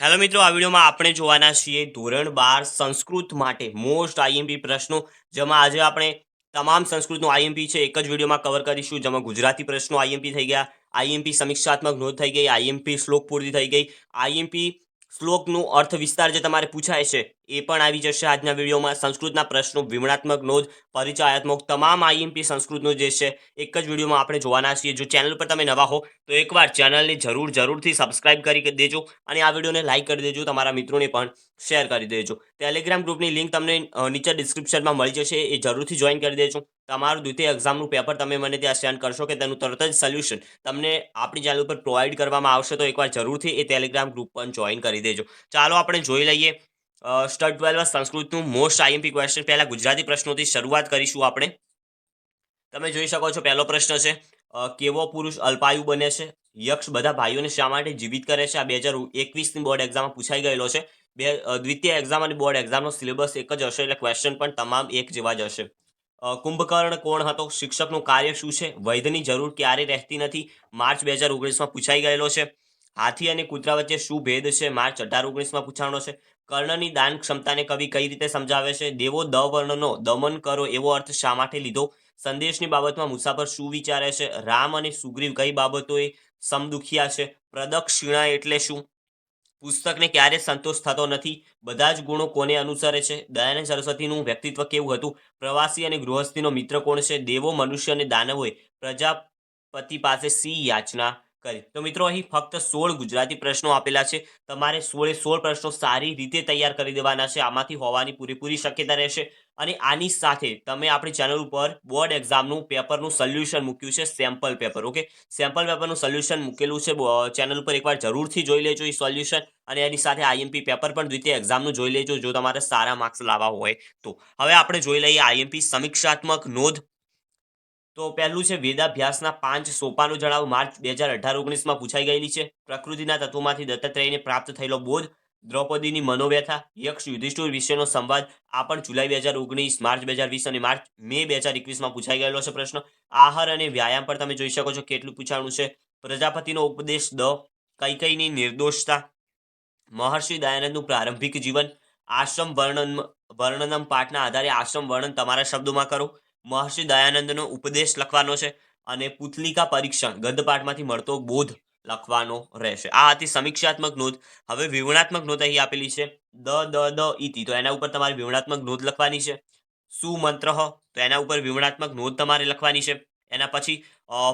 Hello મિત્રો, આ વિડીયોમાં આપણે જોવાના છીએ ધોરણ બાર સંસ્કૃત માટે મોસ્ટ આઈએમપી પ્રશ્નો, જેમાં આજે આપણે તમામ સંસ્કૃતનું આઈએમપી છે એક જ વિડીયોમાં કવર કરીશું, જેમાં ગુજરાતી પ્રશ્નો આઈએમપી થઈ ગયા આઈએમપી સમીક્ષાત્મક નોંધ થઈ ગઈ આઈએમપી શ્લોક પૂર્તિ થઈ ગઈ આઈએમપી શ્લોકનું અર્થ વિસ્તાર જે તમારે પૂછાય છે, એ પણ આવી જશે આજના વિડીયોમાં. સંસ્કૃતના પ્રશ્નો વિવરણાત્મક નોંધ, પરિચયાત્મક તમામ આઈએમપી સંસ્કૃતનું જે છે, એક જ વિડીયોમાં આપણે જોવાના છીએ. જો ચેનલ પર તમે નવા હો, તો એકવાર ચેનલને જરૂર, જરૂરથી સબસ્ક્રાઇબ કરી દેજો અને આ વિડીયોને લાઇક કરી દેજો તમારા મિત્રોને પણ. શેર કરી દેજો. ટેલિગ્રામ ગ્રુપની લિંક તમને નીચે ડિસ્ક્રિપ્શનમાં મળી જશે. એ જરૂરથી જોઈન કરી દેજો. તમારું દ્વિતીય એક્ઝામનું પેપર તમે મને ત્યાં સેન્ડ કરશો કે તેનું તરત જ સોલ્યુશન તમને આપણી ચેનલ ઉપર પ્રોવાઈડ કરવામાં આવશે તો એકવાર જરૂરથી એ ટેલિગ્રામ ગ્રુપ પણ જોઈન કરી દેજો. ચાલો આપણે જોઈ લઈએ સ્ટડ ટ્વેલ્વ સંસ્કૃતનું મોસ્ટ આઈએમપી ક્વેશ્ચન પહેલાં ગુજરાતી પ્રશ્નોથી શરૂઆત કરીશું આપણે. તમે જોઈ શકો છો પહેલો પ્રશ્ન છે કેવો પુરુષ અલ્પાયુ બને છે? યક્ષ બધા ભાઈઓને શા માટે જીવિત કરે છે? આ બે હજાર એકવીસની બોર્ડ એક્ઝામમાં પૂછાઈ ગયેલો છે. બે દ્વિતીય એક્ઝામ અને બોર્ડ એક્ઝામનો સિલેબસ એક જ હશે એટલે ક્વેશ્ચન પણ તમામ એક જેવા જ હશે. કુંભકર્ણ કોણ હતો? શિક્ષકનું કાર્ય શું છે? વૈધની જરૂર ક્યારે રહેતી નથી? માર્ચ બે હજાર ઓગણીસમાં પૂછાઈ ગયેલો છે. હાથી અને કૂતરા વચ્ચે શું ભેદ છે? માર્ચ અઢાર ઓગણીસમાં પૂછાણો છે. કર્ણની દાન ક્ષમતાને કવિ કઈ રીતે સમજાવે છે? દેવો દ વર્ણનો દમન કરો એવો અર્થ શા માટે લીધો? સંદેશની બાબતમાં મુસાફર શું વિચારે છે? રામ અને સુગ્રીવ કઈ બાબતોએ સમદુખિયા છે? પ્રદક્ષિણા એટલે શું? પુસ્તકને ક્યારે સંતોષ થતો નથી? બધા જ ગુણો કોને અનુસરે છે? દયાનંદ સરસ્વતીનું વ્યક્તિત્વ કેવું હતું? પ્રવાસી અને ગૃહસ્થીનો મિત્ર કોણ છે? દેવો, મનુષ્ય અને દાનવોએ પ્રજાપતિ પાસે સી યાચના કરી? તો મિત્રો, અહીં ફક્ત સોળ ગુજરાતી પ્રશ્નો આપેલા છે. તમારે સોળે સોળ પ્રશ્નો સારી રીતે તૈયાર કરી દેવાના છે. આમાંથી હોવાની પૂરેપૂરી શક્યતા રહેશે. અને આની સાથે તમે આપણી ચેનલ ઉપર બોર્ડ એક્ઝામનું પેપરનું સોલ્યુશન મૂક્યું છે સેમ્પલ પેપર ઓકે સેમ્પલ પેપરનું સોલ્યુશન મૂકેલું છે ચેનલ ઉપર એકવાર જરૂરથી જોઈ લેજો એ સોલ્યુશન અને એની સાથે આઈએમપી પેપર પણ દ્વિતીય એક્ઝામનું જોઈ લેજો જો તમારે સારા માર્ક્સ લાવવા હોય તો. હવે આપણે જોઈ લઈએ આઈએમપી સમીક્ષાત્મક નોંધ. તો પહેલું છે, વેદાભ્યાસના પાંચ સોપાનો જણાવ, માર્ચ બે હજાર અઢાર ઓગણીસમાં પૂછાઈ ગયેલી છે. પ્રકૃતિના તત્વોમાંથી દત્તાત્રેયને પ્રાપ્ત થયેલો બોધ. દ્રૌપદીની મનોવ્યથા, યક્ષ યુધિષ્ઠિર વિશેનો સંવાદ, આ પણ જુલાઈ બે હજાર ઓગણીસ, માર્ચ બે હજાર વીસ અને માર્ચ મે બે હજાર એકવીસમાં પૂછાઈ ગયેલો છે પ્રશ્ન. આહાર અને વ્યાયામ પર તમે જોઈ શકો છો કેટલું પૂછાણું છે. પ્રજાપતિનો ઉપદેશ દ કઈ કઈની નિર્દોષતા, મહર્ષિ દયાનંદનું પ્રારંભિક જીવન, આશ્રમ વર્ણન, વર્ણનમ પાઠના આધારે આશ્રમ વર્ણન તમારા શબ્દોમાં કરો. મહર્ષિ દયાનંદનો ઉપદેશ લખવાનો છે અને પુતલિકા પરીક્ષણ ગદ્યપાઠમાંથી મળતો બોધ. લખવાનો રહેશે. આ હતી સમીક્ષાત્મક નોંધ. હવે વિવરણાત્મક નોંધ અહીં આપેલી છે. દ દ દ ઇતિ તો. એના ઉપર તમારે વિવરણાત્મક નોંધ લખવાની છે. સુમંત્ર તો એના ઉપર વિવરણાત્મક નોંધ તમારે લખવાની છે. એના પછી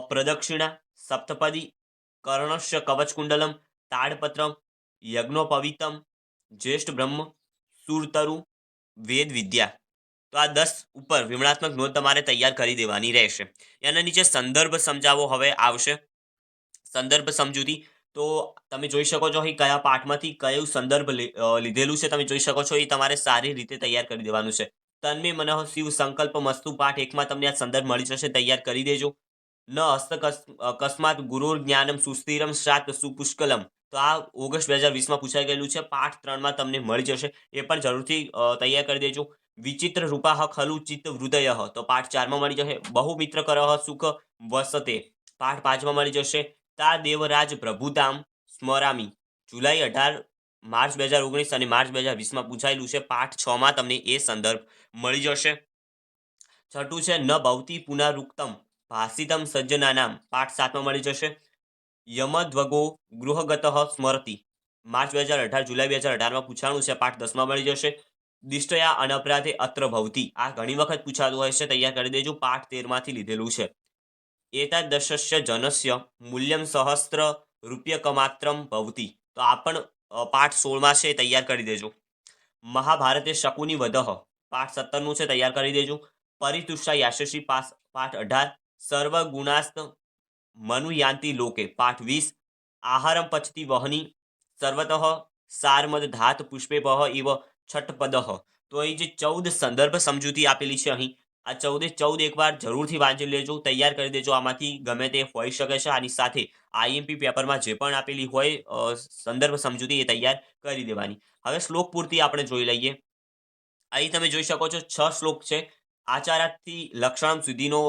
પ્રદક્ષિણા, સપ્તપદી કર્ણશ્ય કવચકુંડલમ, તાડપત્રમ, યજ્ઞોપવિતમ, જ્યેષ્ઠ બ્રહ્મ, સુરતરુ વેદ વિદ્યા તો આ દસ ઉપર વિમણાત્મક નોંધ તમારે તૈયાર કરી દેવાની રહેશે. એના નીચે સંદર્ભ સમજાવો હવે આવશે. સંદર્ભ સમજૂતી. તો તમે જોઈ શકો છો અહીં કયા પાઠમાંથી કયું સંદર્ભ લીધેલું છે તમે જોઈ શકો છો એ તમારે સારી રીતે તૈયાર કરી દેવાનું છે. તન્મે મનઃ શિવ સંકલ્પ મસ્તુ પાઠ એકમાં તમને આ સંદર્ભ મળી જશે, તૈયાર કરી દેજો. ન હસ્ત અકસ્માત ગુરુર જ્ઞાનમ સુસ્થિરમ શાત સુપુષ્કલમ. તો આ ઓગસ્ટ બે હજાર વીસમાં પૂછાઈ ગયેલું છે, પાઠ ત્રણમાં તમને મળી જશે. એ પણ જરૂરથી તૈયાર કરી દેજો. વિચિત્ર રૂપાહ ખલુ ચિત્ત હૃદય તો પાઠ ચારમાં મળી જશે. બહુ મિત્ર કરહ સુખ વસતે. પાઠ પાંચમાં મળી જશે. તા દેવરાજ પ્રભુતામ સ્મરામી. જુલાઈ અઢાર માર્ચ બે હજાર ઓગણીસ અને માર્ચ બે હજાર વીસમાં પૂછાયેલું છે, પાઠ છ માં તમને એ સંદર્ભ મળી જશે. છઠ્ઠું છે, ન ભવતી પુનરુક્તમ ભાષિતમ સજ્જનાનામ પાઠ સાતમાં મળી જશે. યમધ્વગો ગૃહગત સ્મરતી. માર્ચ બે હજાર અઢાર, જુલાઈ બે હજાર અઢારમાં પૂછાણું છે, પાઠ દસમાં મળી જશે. દિષ્ટયા અનપરાધે અત્ર ભવતી. આ ઘણી વખત પૂછાતું હોય છે, તૈયાર કરી દેજો, પાઠ તેરમાંથી લીધેલું છે. એતાદશસ્ય જનસ્ય મૂલ્યમ સહસ્ત્ર રૂપ્યકમાત્રમ ભવતી તો આ પણ પાઠ સોળમાં છે તૈયાર કરી દેજો મહાભારતે શકુની વધહ પાઠ સત્તરનું છે તૈયાર કરી દેજો પરિતુષા યાશસ્વી પાસ પાઠ અઢાર સર્વ ગુણાસ્ત મનુયાંતિ લોકે પાઠ વીસ આહારમ પચતી વહની સર્વતઃ સારમદ ધાત પુષ્પે પહ ઇવ છઠપદહ તો અહીં જે ચૌદ સંદર્ભ સમજૂતી આપેલી છે અહીં આ ચૌદે ચૌદ એકવાર જરૂરથી વાંચી લેજો, તૈયાર કરી દેજો. આમાંથી ગમે તે હોઈ શકે છે. આની સાથે આઈએમપી પેપરમાં જે પણ આપેલી હોય સંદર્ભ સમજૂતી એ તૈયાર કરી દેવાની. હવે શ્લોક પૂર્તિ આપણે જોઈ લઈએ. અહીં તમે જોઈ શકો છો, છ શ્લોક છે. આચારાથી લક્ષણ સુધીનો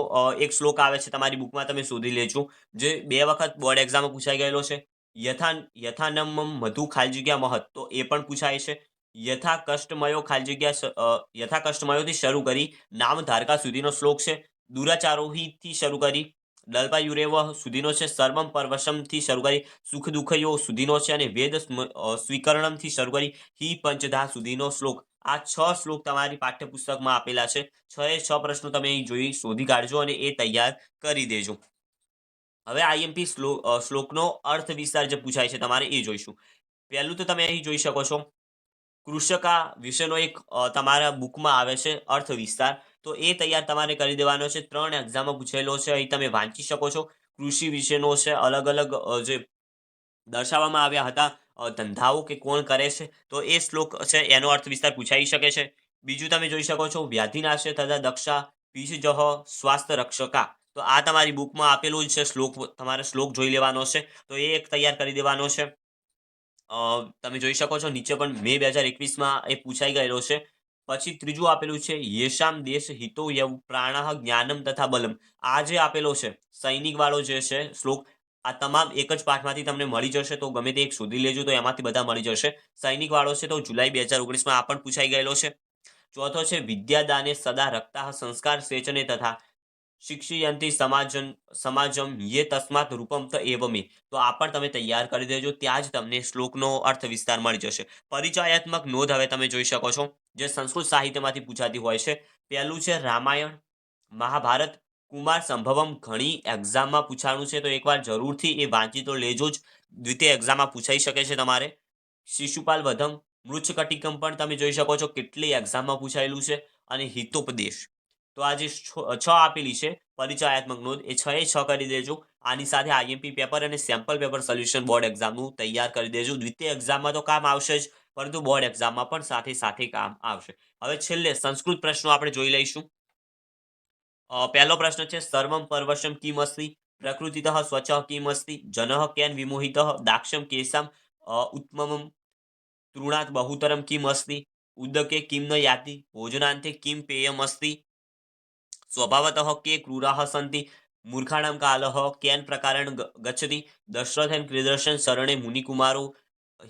એક શ્લોક આવે છે તમારી બુકમાં, તમે શોધી લેજો. જે બે વખત બોર્ડ એક્ઝામમાં પૂછાઈ ગયેલો છે. યથા યથાનમ મધુ ખાલી જગ્યા મહત તો એ પણ પૂછાય છે. યથા કષ્ટમયો ખાલી જગ્યા યથા કષ્ટમયોથી શરૂ કરી નામ ધારકા સુધીનો શ્લોક છે, દુરાચારોહીથી શરૂ કરી દલ્પા યુરેવ સુધીનો છે, સર્વમ પરવશમથી શરૂ કરી સુખ દુઃખયો સુધીનો છે અને વેદ સ્વીકરણમથી શરૂ કરી, હિ પંચધા સુધીનો શ્લોક. આ છ શ્લોક તમારી પાઠ્યપુસ્તકમાં આપેલા છે. છ એ છ પ્રશ્નો તમે અહીં જોઈ શોધી કાઢજો અને એ તૈયાર કરી દેજો. હવે આઈએમપી શ્લોક શ્લોકનો અર્થ વિસ્તાર જે પૂછાય છે તમારે એ જોઈશું. પહેલું તો તમે અહીં જોઈ શકો છો કૃષકા વિશેનો એક તમારા બુકમાં આવે છે, અર્થ વિસ્તાર. તો એ તૈયાર તમારે કરી દેવાનો છે. ત્રણ એક્ઝામમાં પૂછેલો છે. અહીં તમે વાંચી શકો છો. કૃષિ વિશેનો છે અલગ અલગ જે દર્શાવવામાં આવ્યા હતા ધંધાઓ કે કોણ કરે છે, તો એ શ્લોક છે, એનો અર્થ વિસ્તાર પૂછાઈ શકે છે. બીજું તમે જોઈ શકો છો વ્યાધિનાશે તથા દક્ષા પીજહ સ્વાસ્થ્ય રક્ષકા તો આ તમારી બુકમાં આપેલું જ છે, શ્લોક, તમારે શ્લોક જોઈ લેવાનો છે. તો એ એક તૈયાર કરી દેવાનો છે. તમે જોઈ શકો છો, નીચે પણ મે બે હજાર એકવીસમાં એ પૂછાઈ ગયેલો છે. પછી ત્રીજું આપેલું છે, યેશામ દેશ હિતો યવ પ્રાણ જ્ઞાનમ તથા બલમ. આ જે આપેલો છે સૈનિક વાળો જે છે, શ્લોક, આ તમામ એક જ પાઠમાંથી તમને મળી જશે, તો ગમે તે એક શોધી લેજો, તો એમાંથી બધા મળી જશે. સૈનિક વાળો છે તો જુલાઈ બે હજાર ઓગણીસમાં આ પણ પૂછાઈ ગયેલો છે. ચોથો છે, વિદ્યાદાને સદા રક્તા સંસ્કાર સેચને તથા શિક્ષયંતી સમાજન, સમાજમ યે તસ્માત રૂપમ ત એવમે. તો આ પણ તમે તૈયાર કરી દેજો, ત્યાં જ તમને શ્લોકનો અર્થ વિસ્તાર મળી જશે. પરિચયાત્મક નોંધ હવે તમે જોઈ શકો છો, જે સંસ્કૃત સાહિત્યમાંથી પૂછાતી હોય છે. પહેલું છે રામાયણ, મહાભારત, કુમાર સંભવમ ઘણી એક્ઝામમાં પૂછાણું છે, તો એકવાર જરૂરથી એ વાંચી તો લેજો જ. દ્વિતીય એક્ઝામમાં પૂછાઈ શકે છે તમારે. શિશુપાલ વધમ મૃચ્છકટિકમ પણ તમે જોઈ શકો છો, કેટલી એક્ઝામમાં પૂછાયેલું છે. અને હિતોપદેશ. તો આ જે છ આપેલી છે. પરિચયાત્મક નોંધ, એ છ એ છ કરી દેજો. આની સાથે આઈએમપી પેપર અને સેમ્પલ પેપર સોલ્યુશન બોર્ડ એક્ઝામનું તૈયાર કરી દેજો. દ્વિતીય એક્ઝામમાં તો કામ આવશે જ, પરંતુ બોર્ડ એક્ઝામમાં પણ સાથે સાથે કામ આવશે. હવે છેલ્લે સંસ્કૃત પ્રશ્નો આપણે જોઈ લઈશું. પહેલો પ્રશ્ન છે, સર્વમ પરવશમ કિમ અસ્તિ? પ્રકૃતિતઃ સ્વચ્છ કિમ અસ્તિ? જનઃ કેન વિમોહિત? દાક્ષમ કેશમ? ઉત્તમમ તૃણાત બહુતરમ કિમ અસ્તિ? ઉદકે કિમ ન યાતિ? ભોજનાંતે કિમ પેયમ અસ્તિ? स्वभावतः के क्रूराः सन्ति मूर्खाणां कालः केन प्रकारेण गच्छति दशरथेन क्रीदर्शन शरणे मुनिकुमारो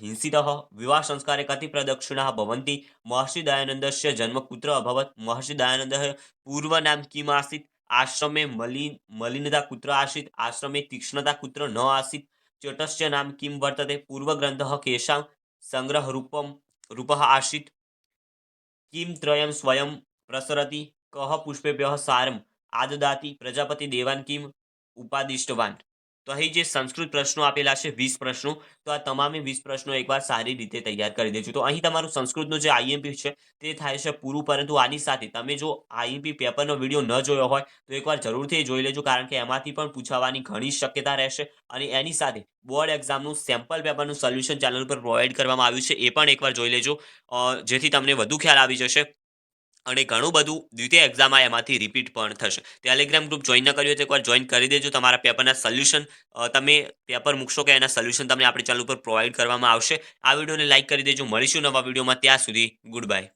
हिंसितः विवाहसंस्कारे कति प्रदक्षिणाः भवन्ति महर्षि दयानन्दस्य जन्म कुत्र अभवत् महर्षि दयानन्दः पूर्वनाम किम् आसीत् आश्रमे मलि मलिनता कुत्र आसीत् आश्रमे तीक्ष्णता कुत्र न आसीत् चटस्य नाम किं वर्तते पूर्वग्रन्थः केषां सङ्ग्रहरूपं रूपः आसीत् किं त्रयं स्वयं प्रसरति કહ પુષ્પેભ્ય સારમ આદદાતી પ્રજાપતિ દેવાન કિમ ઉપાદિષ્ટવાન તો અહીં જે સંસ્કૃત પ્રશ્નો આપેલા છે વીસ પ્રશ્નો તો આ તમામે વીસ પ્રશ્નો એકવાર સારી રીતે તૈયાર કરી દેજો તો અહીં તમારું સંસ્કૃતનું જે આઈએમપી છે તે થાય છે પૂરું પરંતુ આની સાથે તમે જો આઈએમપી પેપરનો વીડિયો ન જોયો હોય તો એકવાર જરૂરથી જોઈ લેજો કારણ કે એમાંથી પણ પૂછાવાની ઘણી શક્યતા રહેશે અને એની સાથે બોર્ડ એક્ઝામનું સેમ્પલ પેપરનું સોલ્યુશન ચેનલ પર પ્રોવાઈડ કરવામાં આવ્યું છે એ પણ એકવાર જોઈ લેજો જેથી તમને વધુ ખ્યાલ આવી જશે અને ઘણું બધું દ્વિતીય એક્ઝામમાં એમાંથી રિપીટ પણ થશે. ટેલિગ્રામ ગ્રુપ જોઈન ન કર્યું તો એકવાર જોઈન કરી દેજો. તમારા પેપરના સોલ્યુશન તમે પેપર મૂકશો કે એના સોલ્યુશન તમને આપણી ચેનલ ઉપર પ્રોવાઈડ કરવામાં આવશે. આ વિડીયોને લાઇક કરી દેજો. મળીશું નવા વિડીયોમાં. ત્યાં સુધી ગુડ બાય